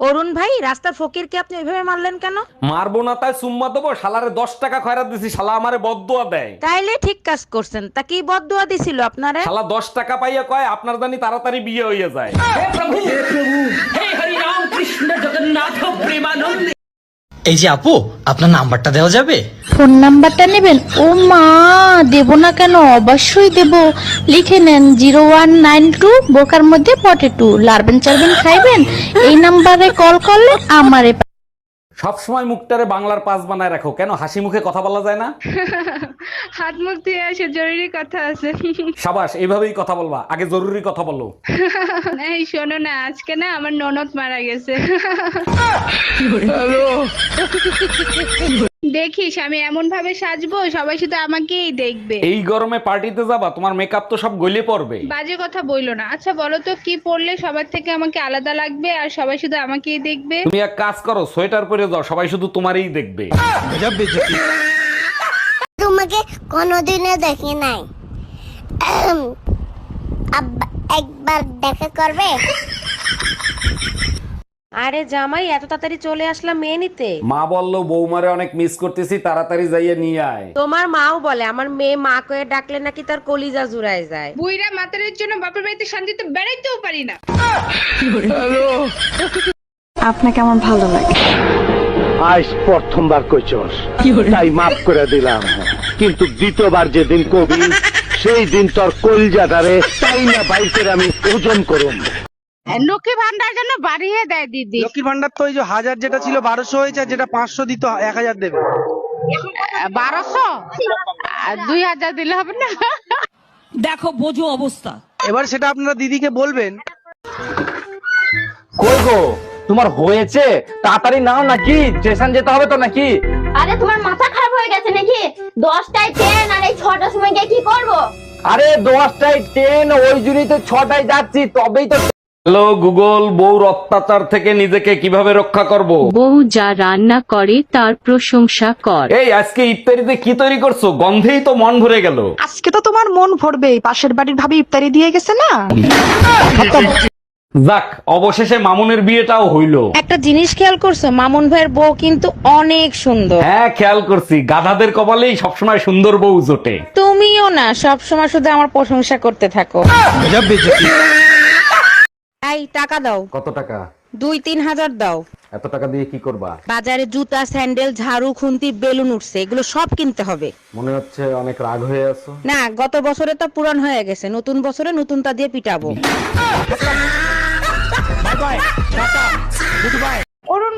অরুণ ভাই রাস্তার ফকিরকে আপনি ওইভাবে মারলেন কেন? মারবো না তাই সুম্মা দেবো শালারে দশ টাকা খয়রা দিছি শালা আমারে বদুয়া দেয়। তাইলে ঠিক কাজ করছেন তা কি বদুয়া দিছিল আপনারে? শালা দশ টাকা পাইয়া কয় আপনার জানি তাড়াতাড়ি বিয়ে হইয়া যায়। হে প্রভু হে প্রভু হে হরি রাম কৃষ্ণ জগন্নাথ প্রেমানন্দ। এই যে আপু আপনার নাম্বারটা দেওয়া যাবে? ফোন নাম্বারটা নেবেন? ও মা দেব না কেন? অবশ্যই দেব। লিখে নেন জিরো ওয়ান নাইন টু বোকার মধ্যে পটেটু লারবেন চারবেন খাইবেন? এই নাম্বারে কল করলে আমারে সবসময় মুখটারে বাংলার পাস বানায় রাখো। কেন? হাসি মুখে কথা বলা যায় না? হাত মুখ ধুয়ে আসে জরুরি কথা আছে। সাবাস এইভাবেই কথা বলবা। আগে জরুরি কথা বলো। এই শোনো না আজকে না আমার ননদ মারা গেছে। দেখিস আমি এমন ভাবে সাজবো সবাই শুধু আমাকেই দেখবে। এই গরমে পার্টিতে যাবা তোমার মেকআপ তো সব গলে পড়বে। বাজে কথা বইলো না। আচ্ছা বলো তো কি পরলে সবার থেকে আমাকে আলাদা লাগবে আর সবাই শুধু আমাকেই দেখবে? তুমি এক কাজ করো সোয়েটার পরে যাও সবাই শুধু তোমারই দেখবে। তোমাকে কোনোদিনও দেখি নাই। আব্বা একবার দেখা করবে? আরে জামাই এত তাড়াতাড়ি চলে আসলাম মেয়ে নিতে। মা বলল বৌমারে অনেক মিস করতেছি তাড়াতাড়ি যাইয়ে নিয়ে আয়। তোমার মাও বলে আমার মেয়ে মা কয়ে ডাকলে নাকি তার কলিজা জুড়ায় যায়। বুইরা মাতারের জন্য বাপের বাড়িতে শান্তিতে বেড়াইতেও পারি না। আপনাকে আমার ভালো লাগে? আজ প্রথমবার কইছস তাই মাফ করে দিলাম। কিন্তু দ্বিতীয়বার যেদিন কবি সেই দিন তোর কলজাটারে তাই না বাইকের আমি ওজন করুম। লক্ষ্মী ভান্ডার জন্য বাড়িয়ে দেয় দিদি। লক্ষ্মীর ভান্ডার তো ওই যে হাজার যেটা ছিল বারোশো হয়েছে আর যেটা পাঁচশো দিত এক হাজার দেবে। বারোশো? দুই হাজার দিলে হবে না? দেখো বোঝো অবস্থা। এবার সেটা আপনারা দিদিকে বলবেন। কই গো? তোমার হয়েছে? তাড়াতাড়ি নাও নাকি? স্টেশন যেতে হবে তো নাকি? আরে তোমার মাথা খারাপ হয়ে গেছে নাকি? দশটায় ট্রেন আর এই ছটার সময় গিয়ে কি করব? আরে দশটায় ট্রেন ওই জন্যই তো ছটায় যাচ্ছি তবেই তো হ্যালো গুগল বউর অত্যাচার থেকে নিজেকে কীভাবে রক্ষা করব? বউ যা রান্না করে তার প্রশংসা কর। এই আজকে ইফতারিতে কি তৈরি করছ? গন্ধেই তো মন ভরে গেল। আজকে তো তোমার মন ভরবে। পাশের বাড়ির ভাবি ইফতারি দিয়ে গেছে না? যাক অবশেষে মামুনের বিয়েটাও হইল। একটা জিনিস খেয়াল করছ মামুন ভাইয়ের বউ কিন্তু অনেক সুন্দর। হ্যাঁ খেয়াল করছি। গাধাদের কপালেই সবসময় সুন্দর বউ জোটে। তুমিও না সব সময় শুধু আমার প্রশংসা করতে থাকো। এই টাকা দাও। কত টাকা? দুই তিন হাজার দাও। এত টাকা দিয়ে কি করবা? বাজারে জুতা স্যান্ডেল ঝাড়ু খুন্তি বেলুন উঠছে এগুলো সব কিনতে হবে। মনে হচ্ছে অনেক রাগ হয়ে আছো। না গত বছরে তো পুরান হয়ে গেছে নতুন বছরে নতুনটা দিয়ে পিটাবো। অরুণ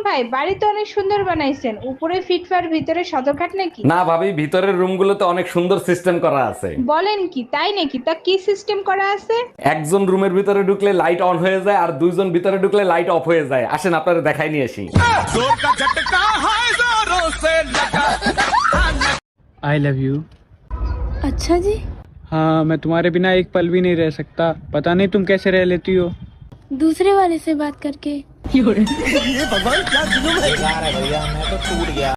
ভাই বাড়ি তো অনেক সুন্দর বানাইছেন উপরে ফিটফার ভিতরে সদরঘাট নাকি না ভাবি ভিতরের রুমগুলোতে অনেক সুন্দর সিস্টেম করা আছে বলেন কি তাই নাকি তা কি সিস্টেম করা আছে একজন রুমের ভিতরে ঢুকলে লাইট অন হয়ে যায় আর দুইজন ভিতরে ঢুকলে লাইট অফ হয়ে যায় আসেন আপনারা দেখাই নিয়ে আসি आई लव यू আচ্ছা জি हाँ मैं तुम्हारे बिना एक पल भी नहीं रह सकता पता नहीं तुम कैसे रह लेती हो दूसरे वाले से बात करके 有人。宝宝家子就没